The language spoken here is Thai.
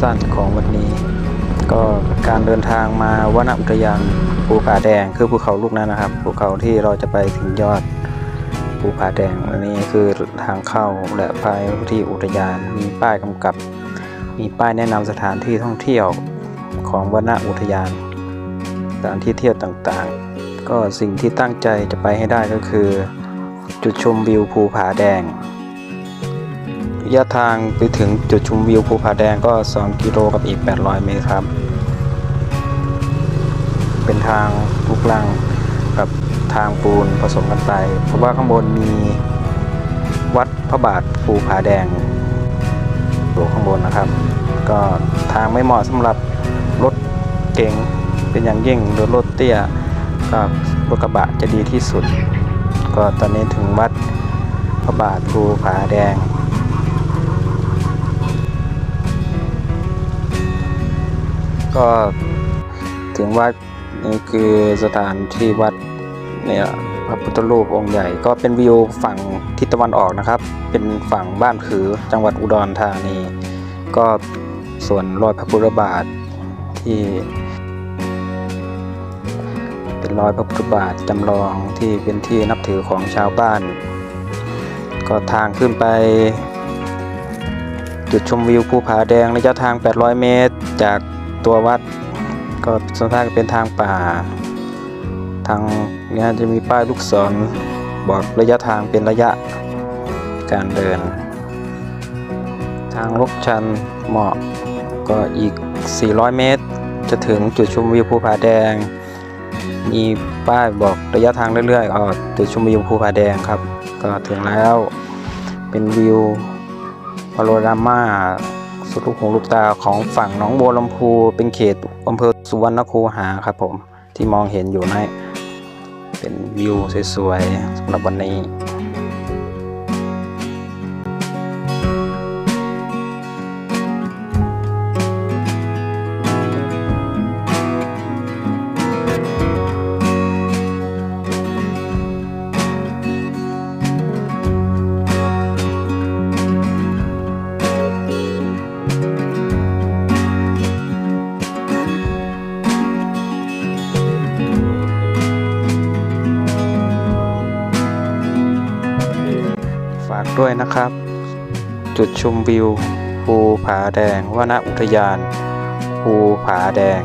สั้นของวันนี้ ก็การเดินทางมาวนอุทยานภูผาแดงคือภูเขาลูกนั้นนะครับภูเขาที่เราจะไปถึงยอดภูผาแดงอันนี้คือทางเข้าและไปที่อุทยานมีป้ายกำกับ มีป้ายแนะนำสถานที่ท่องเที่ยวของวนอุทยานสถานที่เที่ยวต่างๆ ก็สิ่งที่ตั้งใจจะไปให้ได้ก็คือ จุดชมวิวภูผาแดง ระยะทางไปถึงจุดชมวิวภูผาแดงก็ 2 กิโลกับอีก 800 เมตรครับ เป็นทางลูกลังกับทางปูนผสมกันไป เพราะว่าข้างบนมีวัดพระบาทภูผาแดงอยู่ข้างบนนะครับ ก็ทางไม่เหมาะสำหรับรถเก๋งเป็นอย่างยิ่งหรือรถเตี้ยก็รถกระบะจะดีที่สุด ก็ตอนนี้ถึงวัดพระบาทภูผาแดง ก็ถึงวัดนี่คือสถานที่วัดเนี่ยพระพุทธรูปองค์ใหญ่ ก็เป็นวิวฝั่งทิศตะวันออกนะครับ เป็นฝั่งบ้านผือจังหวัดอุดรธานี ก็ส่วนรอยพระพุทธบาทที่ เป็นรอยพระพุทธบาทจำลองที่เป็นที่นับถือของชาวบ้าน ก็ทางขึ้นไป จุดชมวิวภูผาแดงระยะทาง 800 เมตร จาก ตัววัด ก็ส่วนทางเป็นทางป่า ทางเนี้จะมีป้ายลูกศรบอกระยะทางเป็นระยะการเดิน ทางลกชันเหมาะก็อีก 400 เมตร จะถึงจุดชมวิวภูผาแดง มีป้ายบอกระยะทางเรื่อยๆอ๋อจุดชมวิวภูผาแดงครับ ก็ถึงแล้วเป็นวิวพาโรรามา ลูกหูลูกตาของฝั่งหนองบัวลำพูเป็นเขตอำเภอสุวรรณคูหาครับผมที่มองเห็นอยู่นะเป็นวิวสวยๆสำหรับวันนี้ ฝากด้วยนะครับ จุดชมวิวภูผาแดงวนอุทยานภูผาแดง